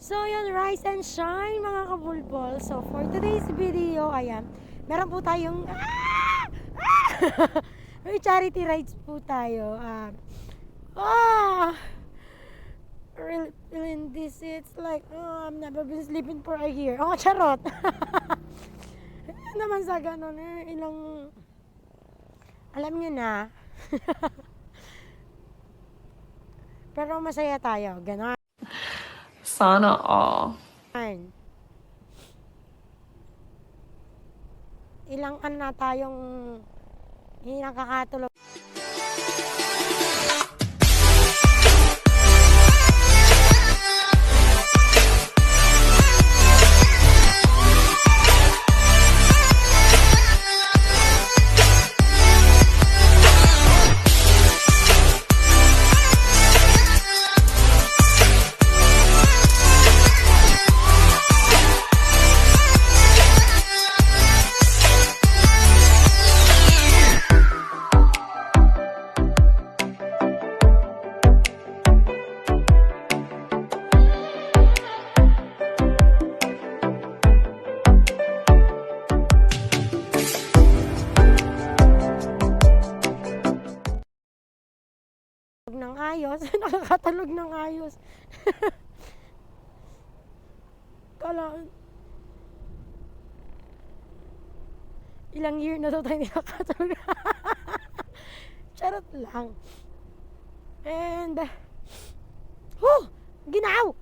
So, yun, rise and shine, mga kabulbol. So, for today's video, ayan, meron po tayong, ah! Ah! Charity rides po tayo. Um, ah! Really feeling this, it's like, oh, I've never been sleeping for a year. Oh, charot! naman sa ganun, eh, ilang, alam nyo na. Pero masaya tayo, ganon. Sana all. Ilang ano na tayong hindi nakakatulog. Ng ayos. Nakakatulog ng ayos. Kala, ilang year na to tayo nakakatulog. Charot lang. And, huh, ginaw!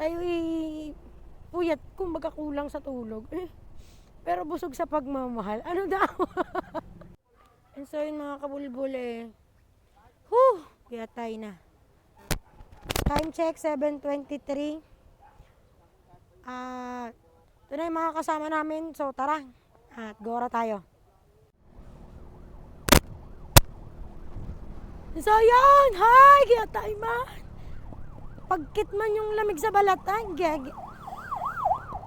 Tayo puyat kung kulang sa tulog. Pero busog sa pagmamahal. Ano daw? And so yun mga kabulbul eh. Whew! Yatay na. Time check, 7.23. Ah, ito na yung mga kasama namin. So tara, at gora tayo. So yun! Hi! Yatay man! Pagkit man yung lamig sa balat, ay, gag.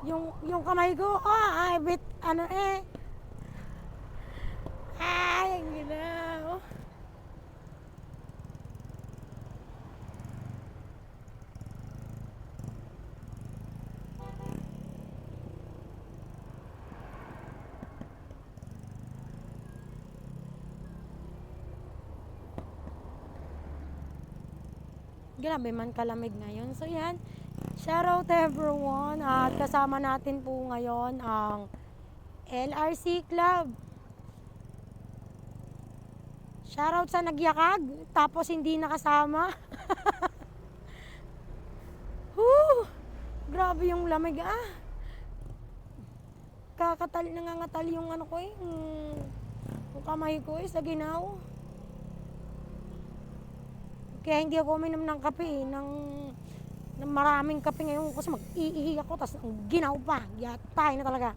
Yung, yung kamay ko, ah, ay, bit, ano eh. Ay, ang ginaw. Grabe man kalamig ngayon. So yan, shout out everyone. At kasama natin po ngayon ang LRC Club. Shoutout sa nagyakag, tapos hindi nakasama. Whew! Grabe yung lamig ah. Kakatal, nangangatal yung ano ko eh, yung kamay ko eh, sa ginaw. Kaya hindi ako uminom ng kape eh, ng, ng maraming kape ngayon kasi mag-iihi ako, tapos ang ginaw pa, yatay na talaga.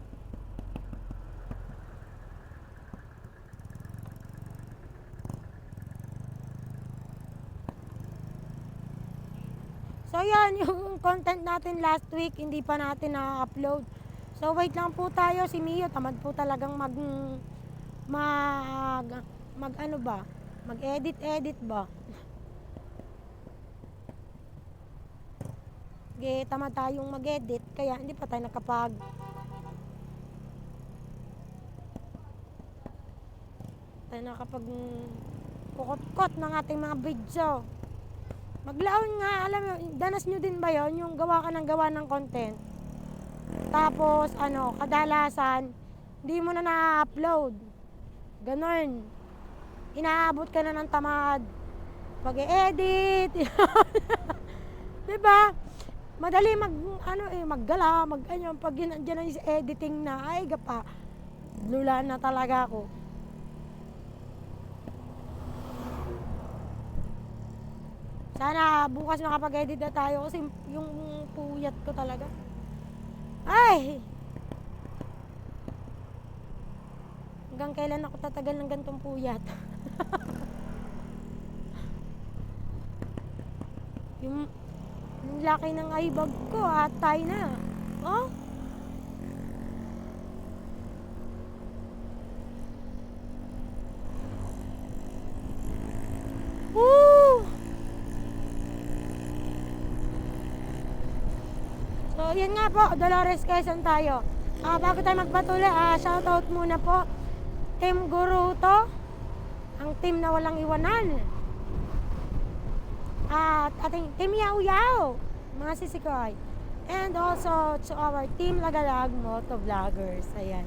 So yan, yung content natin last week, hindi pa natin na-upload. So wait lang po tayo, si Mio, tamad po talagang mag, mag, mag ano ba, mag-edit-edit ba. Ge, tamad tayong mag-edit, kaya hindi pa tayo nakapag tayo nakapag kukot-kot ng ating mga video. Maglaon nga, alam mo, danas nyo din ba yon yung gawa ka ng gawa ng content. Tapos, ano, kadalasan, hindi mo na na-upload. Ganon. Inaabot ka na ng tamad. Pag-edit. diba? Madali mag, ano eh, maggala, mag, ano, pag yun, dyan na yung editing na, ay, gapa, lula na talaga ako. Sana bukas makapag-edit na tayo kasi yung puyat ko talaga. Ay! Hanggang kailan ako tatagal ng gantong puyat? yung laki ng eyebag ko, atay na. Oh? Woo! So, yan nga po, Dolores Quezon tayo. Ah, bago tayo magpatuloy, ah, shoutout muna po. Team Guruto, ang team na walang iwanan. At ating Team Yao Yao, mga sisikoy. And also to our Team Lagalag Moto Vloggers. Ayan.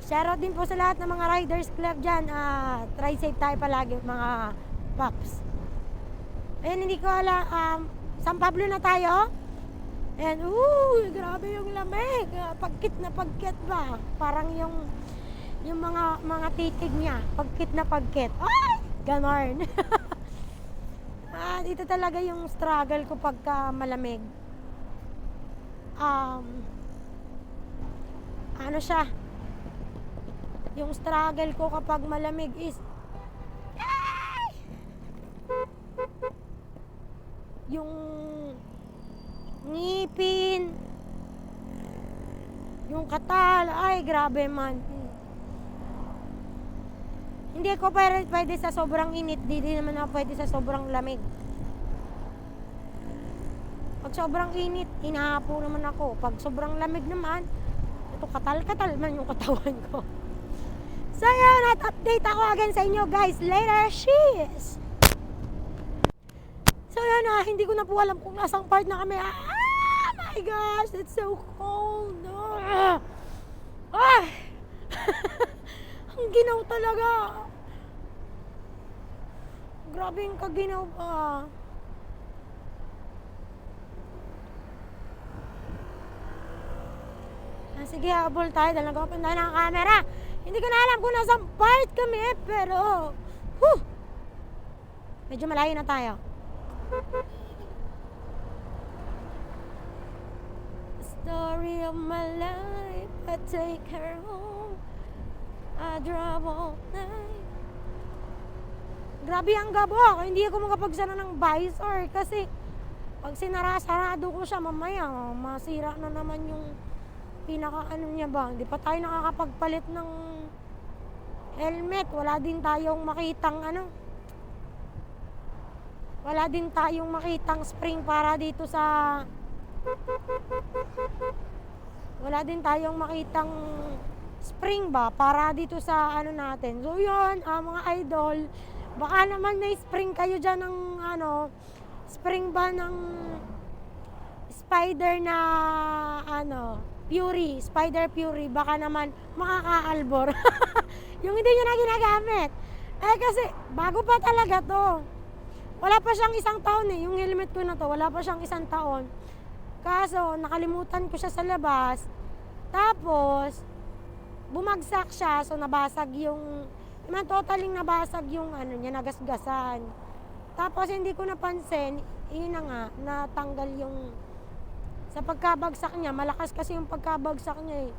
Shoutout din po sa lahat ng mga Riders Club dyan. Ah, try safe tayo palagi mga paps. Ayan, hindi ko alam. Um, San Pablo na tayo. And, ooh, grabe yung lamig. Ah, Pagkit na pagkit ba? Parang yung yung mga mga titig niya. Pagkit na pagkit. Ay! Ganon. dito talaga yung struggle ko pagka malamig. Um, ano siya? Yung struggle ko kapag malamig is yung ngipin, yung katal, ay grabe man. Hindi ko pwede, pwede sa sobrang init, di din naman ako pwede sa sobrang lamig. Pag sobrang init, inahapo naman ako. Pag sobrang lamig naman, ito katal-katal man yung katawan ko. So yun, at update ako again sa inyo guys. Later, she's! So yan na, hindi ko na po alam kung nasang part na kami. Ah, my gosh, it's so cold. Ah! Ah! Ang ginaw talaga. Grabe yung kaginaw pa. Ah, sige, habol tayo dahil nag-open tayo ng camera. Hindi ko na alam kung nasang part kami, pero... Whew! Medyo malayo na tayo. Story of my life, I take her home. I drive all night. Grabe ang gabo. Hindi ako makapagsara ng visor kasi pag sinara-sarado ko siya mamaya, masira na naman yung pinaka ano niya ba. Hindi pa tayo nakakapagpalit ng helmet. Wala din tayong makitang ano. Wala din tayong makitang spring para dito sa wala din tayong makitang spring ba para dito sa ano natin. So yun, ah, mga idol, baka naman may spring kayo dyan ng ano, spring ba ng spider na ano, Fury, Spider Fury, baka naman makaka-albor. yung hindi nyo na ginagamit. Eh kasi, bago pa talaga to. Wala pa siyang isang taon eh. Yung helmet ko na to, wala pa siyang isang taon. Kaso, nakalimutan ko siya sa labas. Tapos, bumagsak siya. So, nabasag yung, naman totaling nabasag yung ano niya, nagasgasan. Tapos, hindi ko napansin, yun na nga, natanggal yung, sa pagkabagsak niya, malakas kasi yung pagkabagsak niya eh.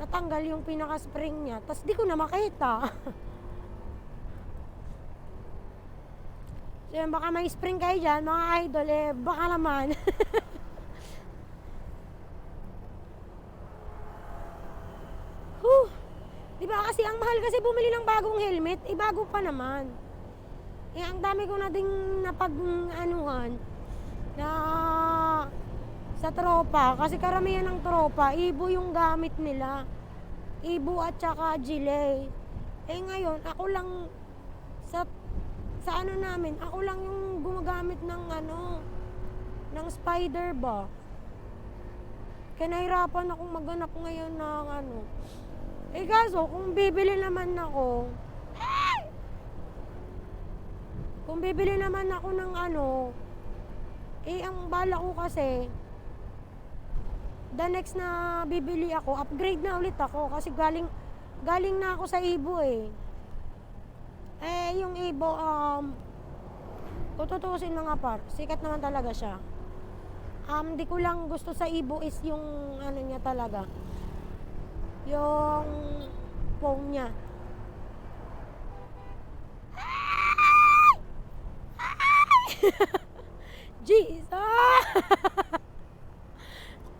Natanggal yung pinaka-spring niya. Tapos, di ko na makita. So, yun, baka may spring kayo dyan, mga idol, eh, baka naman. Di ba kasi ang mahal kasi bumili ng bagong helmet, eh bago pa naman. Eh ang dami ko na ding napag anuhan na sa tropa kasi karamihan ng tropa ibo yung gamit nila. Ibo at saka gile. Eh ngayon ako lang sa sa ano namin, ako lang yung gumagamit ng ano ng spider ba. Kaya nahirapan akong maghanap ngayon ng ano. Eh kaso, kung bibili naman ako, kung bibili naman ako ng ano, eh ang bala ko kasi, the next na bibili ako, upgrade na ulit ako kasi galing, galing na ako sa Ibo eh. Eh, yung Ibo, um, tututusin mga par, sikat naman talaga siya. Um, di ko lang gusto sa Ibo is yung ano niya talaga. Yung phone niya. Jesus!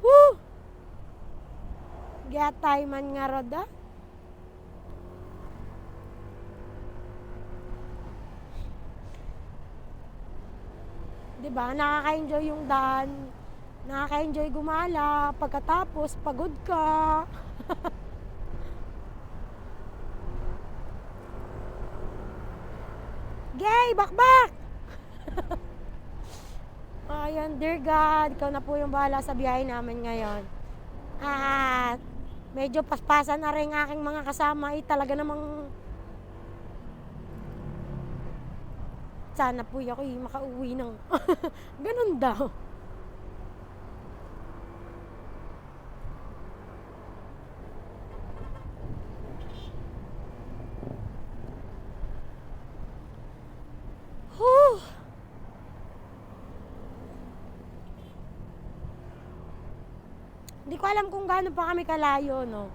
Woo! Gatay man nga roda. Diba? Nakaka-enjoy yung daan nakaka-enjoy gumala, pagkatapos pagod ka. Gay, bakbak! Ayan, dear God, ikaw na po yung bahala sa biyahe namin ngayon. At medyo paspasan na rin aking mga kasama. Eh, talaga namang sana po ako eh, makauwi ng ganun daw. Whew. Hindi ko alam kung gaano pa kami kalayo, no?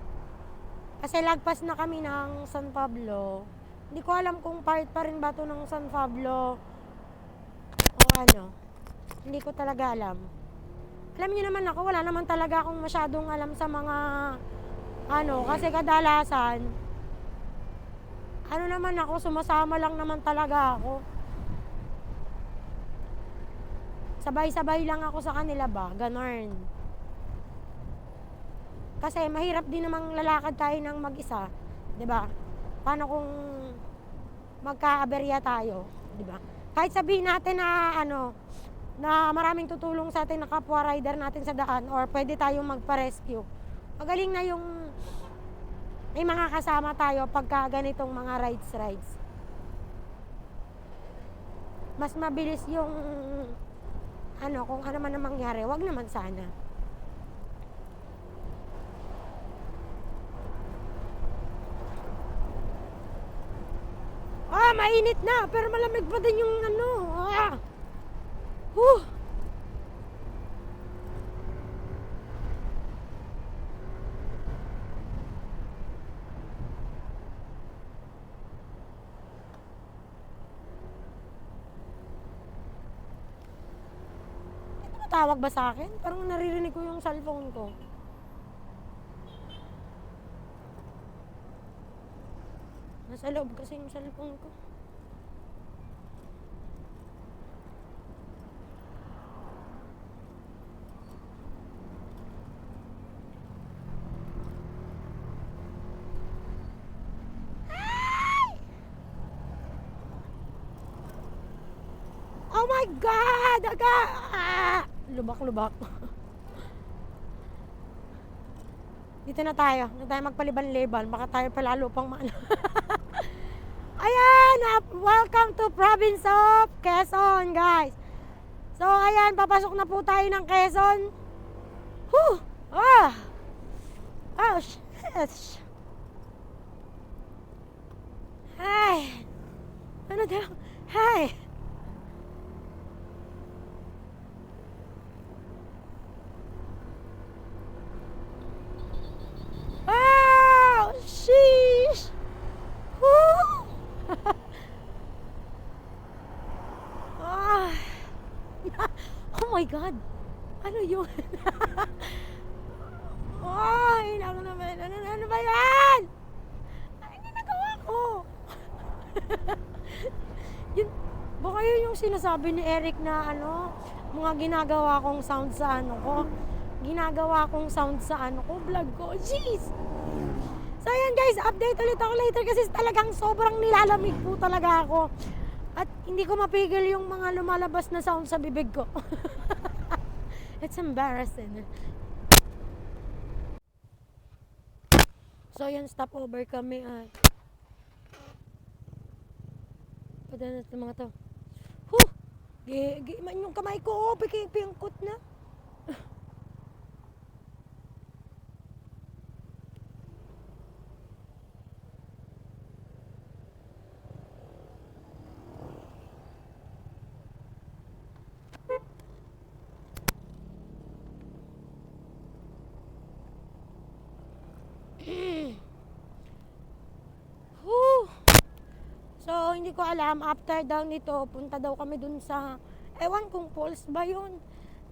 Kasi lagpas na kami ng San Pablo. Hindi ko alam kung part pa rin ba to ng San Pablo o ano. Hindi ko talaga alam. Alam niyo naman ako, wala naman talaga akong masyadong alam sa mga ano, kasi kadalasan ano naman ako, sumasama lang naman talaga ako. Sabay-sabay lang ako sa kanila ba, ganon. Kasi mahirap din namang lalakad tayo ng mag-isa, 'di ba? Paano kung magkaaberya tayo, 'di ba? Kahit sabihin natin na ano, na maraming tutulong sa atin na kapwa rider natin sa daan or pwede tayong magpa-rescue. Magaling na yung may mga kasama tayo pagka ganitong mga rides rides. Mas mabilis yung ano, kung ano man ang mangyari, wag naman sana. Ah, mainit na, pero malamig pa din yung ano. Ah. Huh. Tawag ba sa akin? Parang naririnig ko yung cellphone ko. Nasa loob kasi yung cellphone ko. Oh my God! Aga! Ah! Lubak-lubak. Dito na tayo. Dito tayo magpaliban-liban. Baka tayo palalo pang maano. ayan! ah, Welcome to province of Quezon, guys. So, ayan. Papasok na po tayo ng Quezon. Whew! Ah! Oh, shit! Ay! Ano daw? Hi! Wow! Sheesh! Woo! ah. oh my God! Ano yun? Ay, naku naman. Ano, ano ba yan? Ay, ginagawa ko. yun, baka yun yung sinasabi ni Eric na ano, mga ginagawa kong sound sa ano ko. Ginagawa kong sound sa ano ko, vlog ko. Jeez! So ayan guys, update ulit ako later kasi talagang sobrang nilalamig po talaga ako. At hindi ko mapigil yung mga lumalabas na sound sa bibig ko. It's embarrassing. So yan, stop over kami at Pada na itong mga to. Huh! Gi, gi, man yung kamay ko, oh, piking pingkot na. ko alam, after daw nito, punta daw kami dun sa, ewan kung falls ba yun.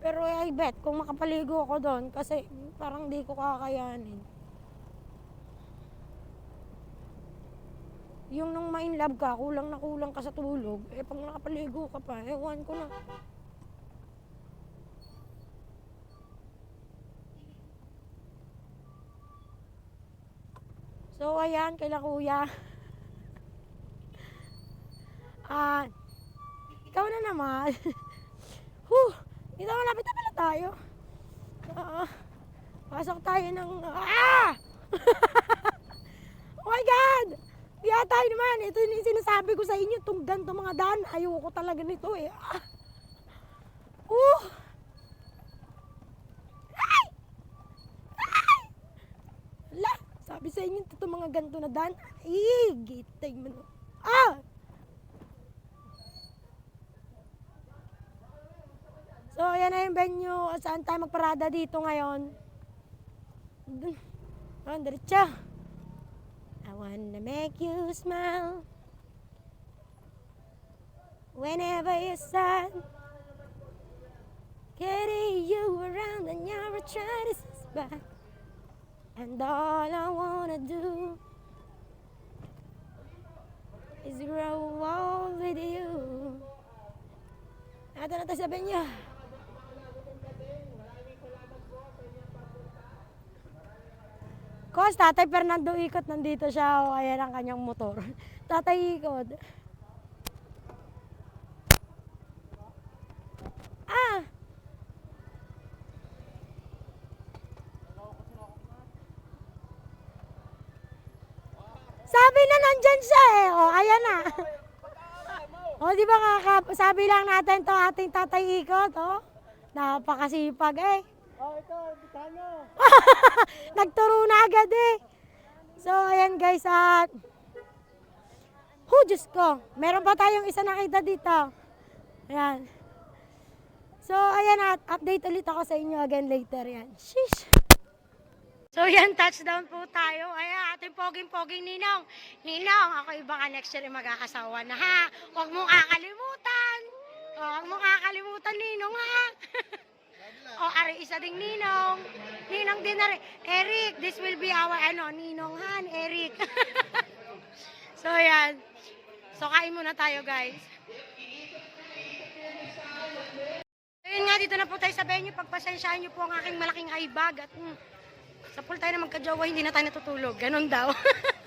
Pero I bet, kung makapaligo ako doon, kasi parang di ko kakayanin. Yung nung main love ka, kulang na kulang ka sa tulog, eh pag nakapaligo ka pa, ewan ko na. So, ayan, kaila kuya. Ah, ikaw na naman. Huh, dito malapit na pala tayo. Ah, pasok tayo ng... Ah! oh my God! Kaya tayo naman. Ito yung sinasabi ko sa inyo. Itong ganito mga daan. Ayoko talaga nito eh. Ah. Uh! Ay! Ay! Sabi sa inyo, ito mga ganito na daan. Ay, gitay mo. Ah! So, ayan na yung venue. Saan tayo magparada dito ngayon? Dun. Oh, diretso. I wanna make you smile Whenever you're sad Carry you around and you're trying to back And all I wanna do Is grow old with you Ito na tayo sa venue Kos, Tatay Fernando Ikot, nandito siya. O, ayan ang kanyang motor. Tatay Ikot. Ah! Sabi na nandyan siya eh. O, ayan na. O, di ba kaka, sabi lang natin to ating Tatay Ikot, o. Napakasipag eh. Oh, ito, Bicano. Nagturo na agad eh. So, ayan guys, at... Oh, Diyos ko. Meron pa tayong isa nakita dito. Ayan. So, ayan at update ulit ako sa inyo again later. Yan. Sheesh. So, yan, touchdown po tayo. Ayan, ating poging-poging ninong. Ninong, ako iba ka next year magkakasawa na ha. Huwag mong kakalimutan. Huwag mong kakalimutan, ninong ha. O, ari, isa ding ninong. Ninong din na rin. Eric, this will be our, ano, ninong han, Eric. so, yan. So, kain muna tayo, guys. So, yun nga, dito na po tayo sa venue. Pagpasensyahan niyo po ang aking malaking eye bag. At, mm, sa pool tayo na magkajowa, hindi na tayo natutulog. Ganon daw.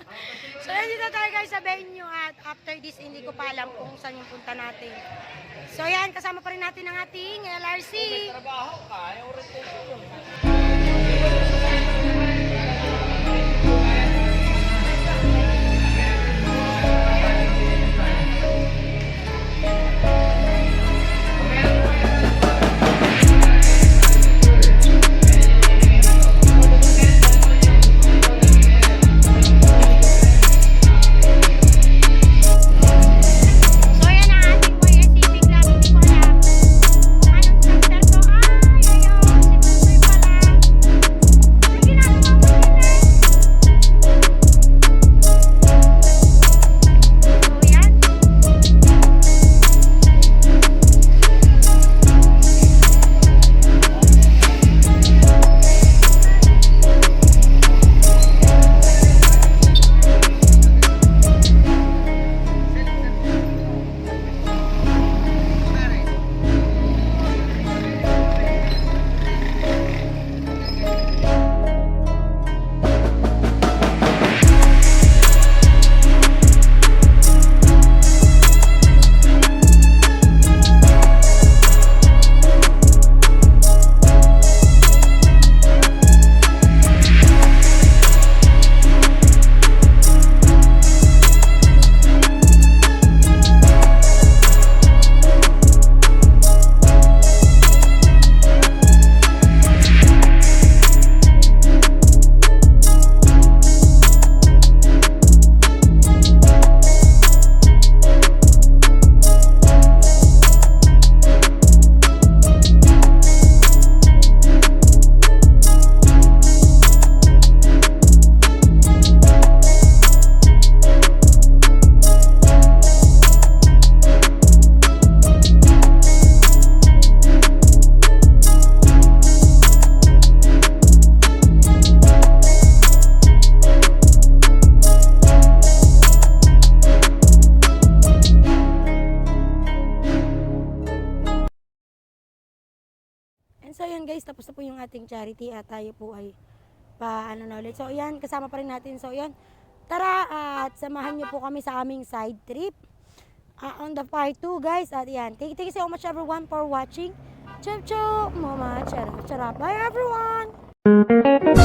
so, yan dito tayo guys sa venue. At after this, hindi ko pa alam kung saan yung punta natin. So, yan, kasama pa rin natin ang ating LRC. Trabaho ka, yung so yun guys, tapos na po yung ating charity at tayo po ay pa ano na ulit. So yan, kasama pa rin natin. So yan, Tara at samahan niyo po kami sa aming side trip. ah, on the part 2 guys. At yan. Thank, thank you so much everyone for watching. Chup chup. Mama. Charap charap. Bye everyone.